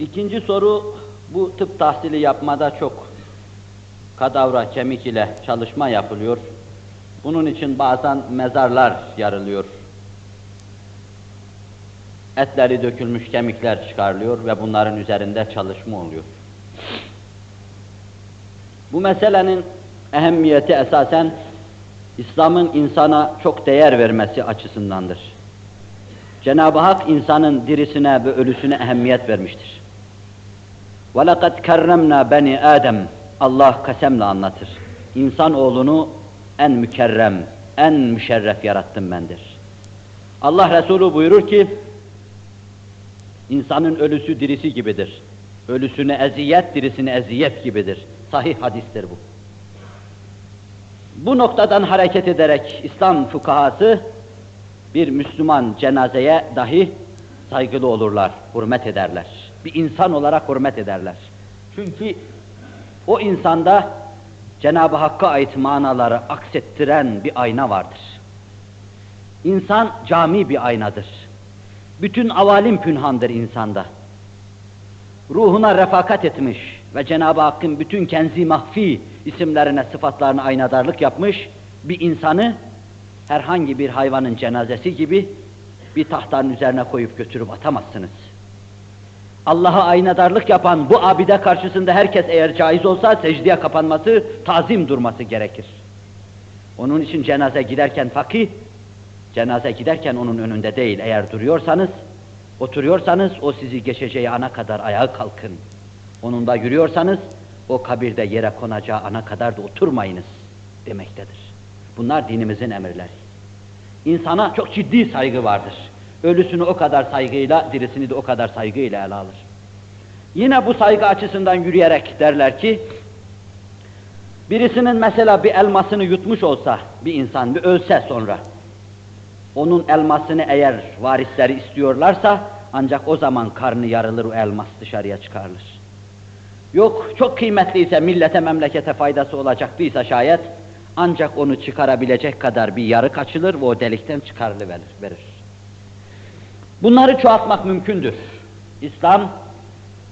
İkinci soru, bu tıp tahsili yapmada çok kadavra, kemik ile çalışma yapılıyor. Bunun için bazen mezarlar yarılıyor. Etleri dökülmüş kemikler çıkarılıyor ve bunların üzerinde çalışma oluyor. Bu meselenin ehemmiyeti esasen İslam'ın insana çok değer vermesi açısındandır. Cenab-ı Hak insanın dirisine ve ölüsüne ehemmiyet vermiştir. وَلَقَدْ كَرَّمْنَا beni Adem Allah kasemle anlatır. İnsan oğlunu en mükerrem, en müşerref yarattım bendir. Allah Resulü buyurur ki, insanın ölüsü dirisi gibidir. Ölüsüne eziyet, dirisine eziyet gibidir. Sahih hadistir bu. Bu noktadan hareket ederek İslam fukahası bir Müslüman cenazeye dahi saygılı olurlar, hürmet ederler. Bir insan olarak hürmet ederler. Çünkü o insanda Cenab-ı Hakk'a ait manaları aksettiren bir ayna vardır. İnsan cami bir aynadır. Bütün avalim pünhandır insanda. Ruhuna refakat etmiş ve Cenab-ı Hakk'ın bütün kenzi mahfi isimlerine, sıfatlarına aynadarlık yapmış bir insanı herhangi bir hayvanın cenazesi gibi bir tahtanın üzerine koyup götürüp atamazsınız. Allah'a aynadarlık yapan bu abide karşısında herkes eğer caiz olsa secdeye kapanması, tazim durması gerekir. Onun için cenaze giderken fakih, cenaze giderken onun önünde değil eğer duruyorsanız, oturuyorsanız o sizi geçeceği ana kadar ayağa kalkın. Onunla yürüyorsanız o kabirde yere konacağı ana kadar da oturmayınız demektedir. Bunlar dinimizin emirleri. İnsana çok ciddi saygı vardır. Ölüsünü o kadar saygıyla, dirisini de o kadar saygıyla ele alır. Yine bu saygı açısından yürüyerek derler ki, birisinin mesela bir elmasını yutmuş olsa bir insan, bir ölse sonra, onun elmasını eğer varisleri istiyorlarsa, ancak o zaman karnı yarılır, o elmas dışarıya çıkarılır. Yok, çok kıymetliyse, millete, memlekete faydası olacaktıysa şayet, ancak onu çıkarabilecek kadar bir yarık açılır ve o delikten çıkarılıverir. Verir. Bunları çoğaltmak mümkündür. İslam,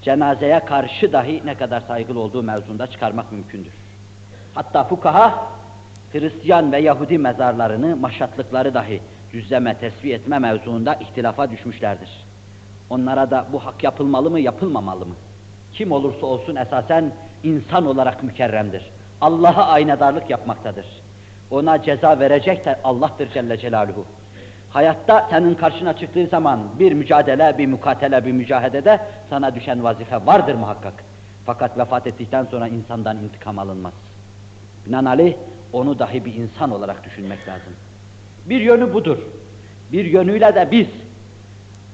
cenazeye karşı dahi ne kadar saygılı olduğu mevzunda çıkarmak mümkündür. Hatta fukaha, Hristiyan ve Yahudi mezarlarını, maşatlıkları dahi düzleme, tesviye etme mevzuunda ihtilafa düşmüşlerdir. Onlara da bu hak yapılmalı mı, yapılmamalı mı? Kim olursa olsun esasen insan olarak mükerremdir. Allah'a aynadarlık yapmaktadır. Ona ceza verecek de Allah'tır Celle Celaluhu. Hayatta senin karşına çıktığı zaman bir mücadele, bir mukatele, bir mücahedede sana düşen vazife vardır muhakkak. Fakat vefat ettikten sonra insandan intikam alınmaz. Binaenaleyh onu dahi bir insan olarak düşünmek lazım. Bir yönü budur. Bir yönüyle de biz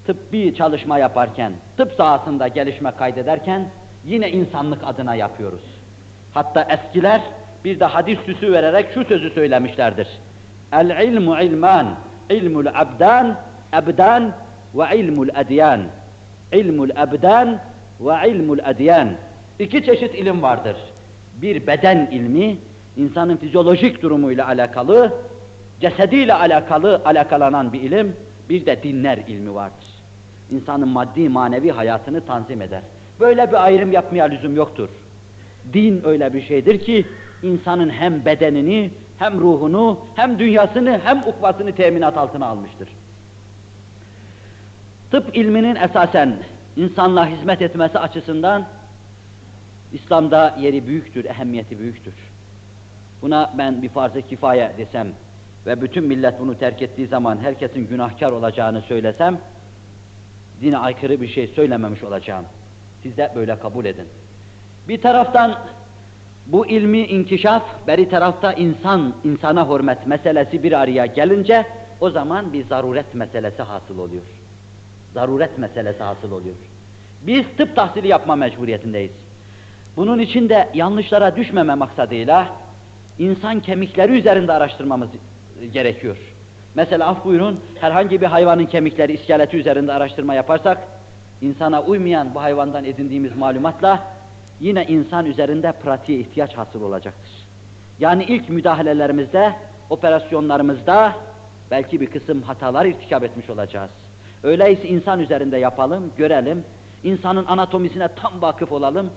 tıbbi çalışma yaparken, tıp sahasında gelişme kaydederken yine insanlık adına yapıyoruz. Hatta eskiler bir de hadis süsü vererek şu sözü söylemişlerdir. El ilmu ilman, ilmul abdan, abdan ve ilmul edyan. İlmul abdan ve ilmul edyan. İki çeşit ilim vardır. Bir beden ilmi, insanın fizyolojik durumuyla alakalı, cesediyle alakalı, alakalanan bir ilim, bir de dinler ilmi vardır. İnsanın maddi manevi hayatını tanzim eder. Böyle bir ayrım yapmaya lüzum yoktur. Din öyle bir şeydir ki insanın hem bedenini, hem ruhunu, hem dünyasını, hem ukvasını teminat altına almıştır. Tıp ilminin esasen insanla hizmet etmesi açısından İslam'da yeri büyüktür, ehemmiyeti büyüktür. Buna ben bir farz-ı kifaye desem ve bütün millet bunu terk ettiği zaman herkesin günahkar olacağını söylesem, dine aykırı bir şey söylememiş olacağım. Siz de böyle kabul edin. Bir taraftan bu ilmi inkişaf, beri tarafta insan, insana hürmet meselesi bir araya gelince o zaman bir zaruret meselesi hasıl oluyor. Zaruret meselesi hasıl oluyor. Biz tıp tahsili yapma mecburiyetindeyiz. Bunun için de yanlışlara düşmeme maksadıyla insan kemikleri üzerinde araştırmamız gerekiyor. Mesela af buyurun, herhangi bir hayvanın kemikleri, iskeleti üzerinde araştırma yaparsak, insana uymayan bu hayvandan edindiğimiz malumatla yine insan üzerinde pratiğe ihtiyaç hasıl olacaktır. Yani ilk müdahalelerimizde, operasyonlarımızda belki bir kısım hatalar irtikap etmiş olacağız. Öyleyse insan üzerinde yapalım, görelim. insanın anatomisine tam vakıf olalım.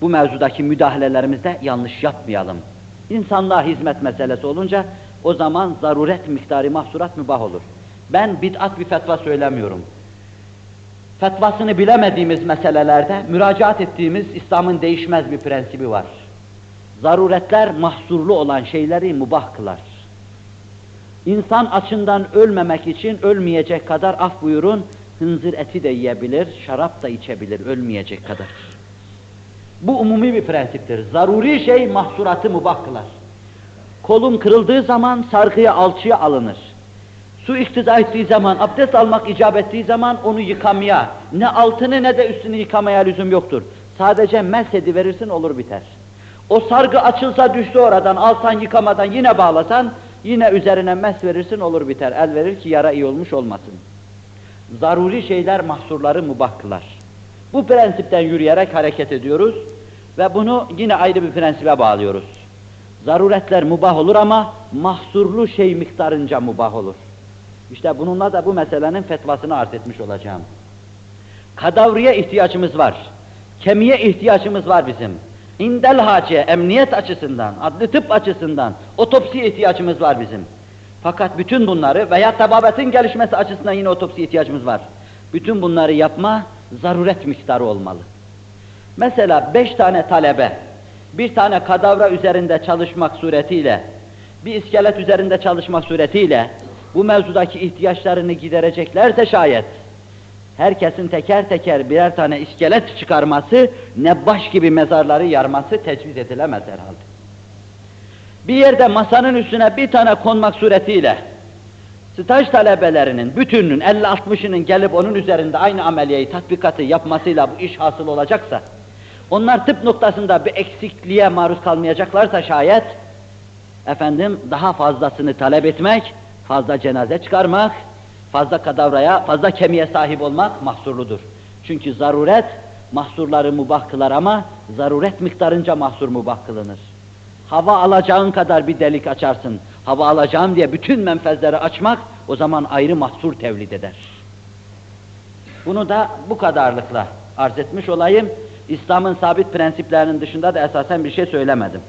Bu mevzudaki müdahalelerimizde yanlış yapmayalım. İnsanlığa hizmet meselesi olunca o zaman zaruret miktarı mahsurat mübah olur. Ben bid'at bir fetva söylemiyorum. Fetvasını bilemediğimiz meselelerde müracaat ettiğimiz İslam'ın değişmez bir prensibi var. Zaruretler mahsurlu olan şeyleri mubah kılar. İnsan açından ölmemek için ölmeyecek kadar af buyurun, hınzır eti de yiyebilir, şarap da içebilir, ölmeyecek kadar. Bu umumi bir prensiptir. Zaruri şey mahsuratı mubah kılar. Kolun kırıldığı zaman sargıya alçıya alınır. Su iktiza ettiği zaman, abdest almak icap ettiği zaman onu yıkamaya, ne altını ne de üstünü yıkamaya lüzum yoktur. Sadece mesh verirsin olur biter. O sargı açılsa düştü oradan, alsan yıkamadan yine bağlasan, yine üzerine mesh verirsin olur biter. El verir ki yara iyi olmuş olmasın. Zaruri şeyler mahsurları mubah kılar. Bu prensipten yürüyerek hareket ediyoruz ve bunu yine ayrı bir prensibe bağlıyoruz. Zaruretler mubah olur ama mahsurlu şey miktarınca mubah olur. İşte bununla da bu meselenin fetvasını arz etmiş olacağım. Kadavriye ihtiyacımız var. Kemiğe ihtiyacımız var bizim. İndel hace, emniyet açısından, adli tıp açısından otopsi ihtiyacımız var bizim. Fakat bütün bunları veya tababetin gelişmesi açısından yine otopsi ihtiyacımız var. Bütün bunları yapma zaruret miktarı olmalı. Mesela beş tane talebe, bir tane kadavra üzerinde çalışmak suretiyle, bir iskelet üzerinde çalışmak suretiyle bu mevzudaki ihtiyaçlarını gidereceklerse şayet, herkesin teker teker birer tane iskelet çıkarması, ne baş gibi mezarları yarması tecviz edilemez herhalde. Bir yerde masanın üstüne bir tane konmak suretiyle, staj talebelerinin bütününün 50-60'ının gelip onun üzerinde aynı ameliyeyi, tatbikatı yapmasıyla bu iş hasıl olacaksa, onlar tıp noktasında bir eksikliğe maruz kalmayacaklarsa şayet, efendim daha fazlasını talep etmek, fazla cenaze çıkarmak, fazla kadavraya, fazla kemiğe sahip olmak mahsurludur. Çünkü zaruret mahsurları mubah kılar ama zaruret miktarınca mahsur mubah kılınır. Hava alacağın kadar bir delik açarsın. Hava alacağım diye bütün menfezleri açmak o zaman ayrı mahsur tevlid eder. Bunu da bu kadarlıkla arz etmiş olayım. İslam'ın sabit prensiplerinin dışında da esasen bir şey söylemedim.